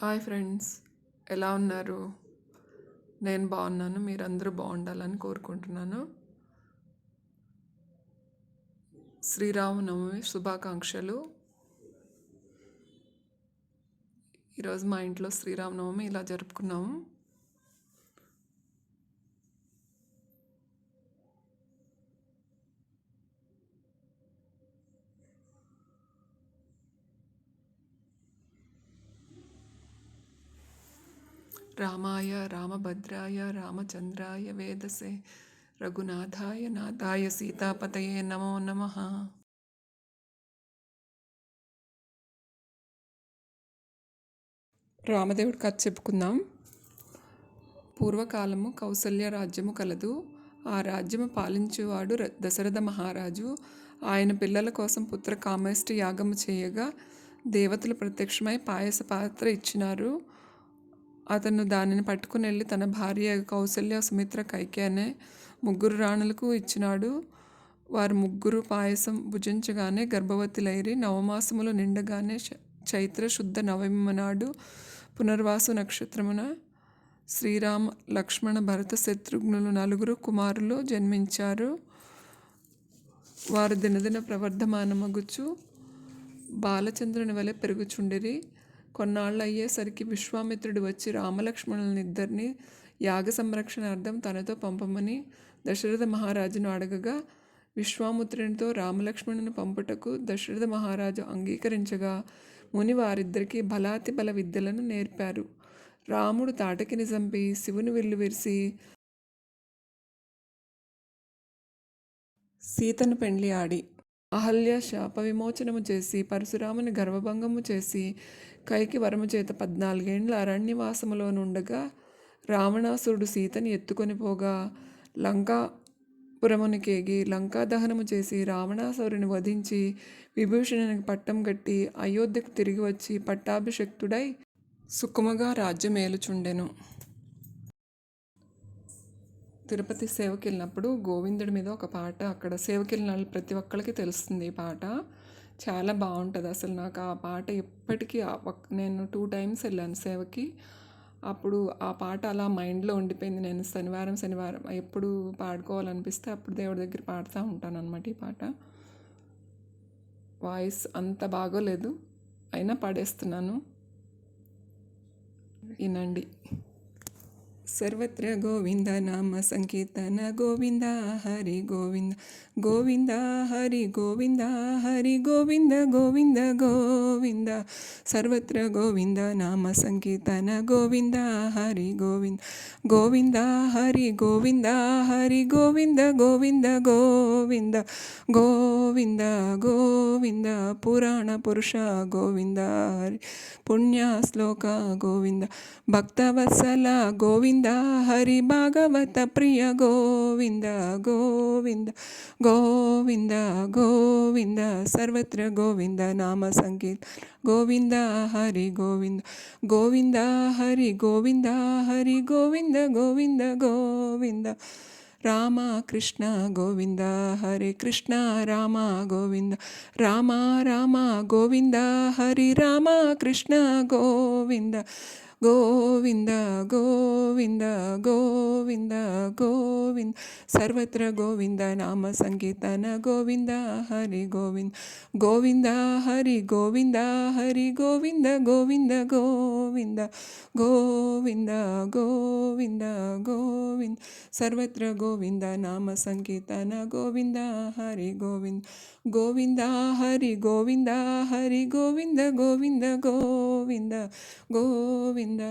Hi friends ఎలా ఉన్నారు? నేను బాగున్నాను మీరందరూ బాగుండాలని కోరుకుంటున్నాను. శ్రీరామనవమి శుభాకాంక్షలు. ఈరోజు మా ఇంట్లో శ్రీరామనవమి ఇలా జరుపుకున్నాము. రామాయ రామభద్రాయ రామచంద్రాయ వేదసే రఘునాథాయ నాథాయ సీతాపతయే నమో నమ. రామదేవుడి కథ చెప్పుకుందాం. పూర్వకాలము కౌసల్య రాజ్యము కలదు. ఆ రాజ్యము పాలించేవాడు దశరథ మహారాజు. ఆయన పిల్లల కోసం పుత్ర కామేష్టి యాగము చేయగా దేవతలు ప్రత్యక్షమై పాయస పాత్ర ఇచ్చినారు. అతను దానిని పట్టుకుని వెళ్ళి తన భార్య కౌసల్య సుమిత్ర కైకే అనే ముగ్గురు రాణులకు ఇచ్చినాడు. వారు ముగ్గురు పాయసం భుజించగానే గర్భవతులైరి నవమాసములు నిండగానే చైత్ర శుద్ధ నవమి నాడు పునర్వాసు నక్షత్రమున శ్రీరామ లక్ష్మణ భరత శత్రుఘ్నులు నలుగురు కుమారులు జన్మించారు. వారు దినదిన ప్రవర్ధమానమగుచు బాలచంద్రుని వలె పెరుగుచుండిరి. కొన్నాళ్ళు అయ్యేసరికి విశ్వామిత్రుడు వచ్చి రామలక్ష్మణులనిద్దరిని యాగ సంరక్షణార్థం తనతో పంపమని దశరథ మహారాజును అడగగా విశ్వామిత్రునితో రామలక్ష్మణుని పంపుటకు దశరథ మహారాజు అంగీకరించగా ముని వారిద్దరికీ బలాతి బల విద్యలను నేర్పారు. రాముడు తాటకిని చంపి శివుని విల్లు విరిసి సీతను పెండ్లి ఆడి అహల్య శాప విమోచనము చేసి పరశురాముని గర్వభంగము చేసి కైకి వరము చేత పద్నాలుగేండ్ల అరణ్యవాసములోనుండగా రావణాసురుడు సీతని ఎత్తుకొని పోగా లంకాపురమునికేగి లంకా దహనము చేసి రావణాసురుని వధించి విభూషణునికి పట్టం కట్టి అయోధ్యకు తిరిగి వచ్చి పట్టాభిషక్తుడై సుఖముగా రాజ్యమేలుచుండెను. తిరుపతి సేవకి వెళ్ళినప్పుడు గోవిందుడి మీద ఒక పాట అక్కడ సేవకి వెళ్ళిన ప్రతి ఒక్కరికి తెలుస్తుంది ఈ పాట. చాలా బాగుంటుంది అసలు నాకు ఆ పాట ఎప్పటికీ నేను టూ టైమ్స్ వెళ్ళాను సేవకి. అప్పుడు ఆ పాట అలా మైండ్లో ఉండిపోయింది. నేను శనివారం శనివారం ఎప్పుడు పాడుకోవాలనిపిస్తే అప్పుడు దేవుడి దగ్గర పాడుతూ ఉంటాను అనమాట ఈ పాట. వాయిస్ అంత బాగోలేదు. అయినా పాడేస్తున్నాను. వినండి. ಸರ್ವತ್ರ ಗೋವಿಂದ ನಾಮ ಸಂಕೀರ್ತನ ಗೋವಿಂದ ಹರಿ ಗೋವಿಂದ ಗೋವಿಂದ ಹರಿ ಗೋವಿಂದ ಹರಿ ಗೋವಿಂದ ಗೋವಿಂದ ಗೋವಿಂದ ಸರ್ವತ್ರ ಗೋವಿಂದ ನಾಮ ಸಂಕೀರ್ತನ ಗೋವಿಂದ ಹರಿ ಗೋವಿಂದ ಗೋವಿಂದ ಹರಿ ಗೋವಿಂದ ಹರಿ ಗೋವಿಂದ ಗೋವಿಂದ ಗೋವಿಂದ ಗೋವಿಂದ ಗೋವಿಂದ ಪುರಾಣ ಪುರುಷ ಗೋವಿಂದ ಹರಿ ಪುಣ್ಯ ಶ್ಲೋಕ ಗೋವಿಂದ ಭಕ್ತವತ್ಸಲ ಗೋವಿಂದ గోవింద హరి భాగవత ప్రియ గోవింద గోవింద గోవింద గోవింద సర్వత్ర గోవింద నామ సంకీర్త గోవింద హరి గోవింద గోవింద హరి గోవింద హరి గోవింద గోవింద గోవింద. రామ కృష్ణ గోవింద హరే కృష్ణ రామ గోవింద. రామ రామ గోవింద హరి రామ కృష్ణ గోవింద. గోవింద గోవింద గోవింద గోవింద. సర్వత్ర గోవింద నామ సంకీర్తన గోవింద హరి గోవింద. గోవింద హరి గోవింద హరి గోవింద గోవింద గోవింద. గోవింద గోవింద గోవింద. సర్వత్ర గోవింద నామ సంకీర్తన గోవింద హరి గోవింద. గోవింద హరి గోవింద హరి గోవింద గోవింద గో గోవింద గోవింద.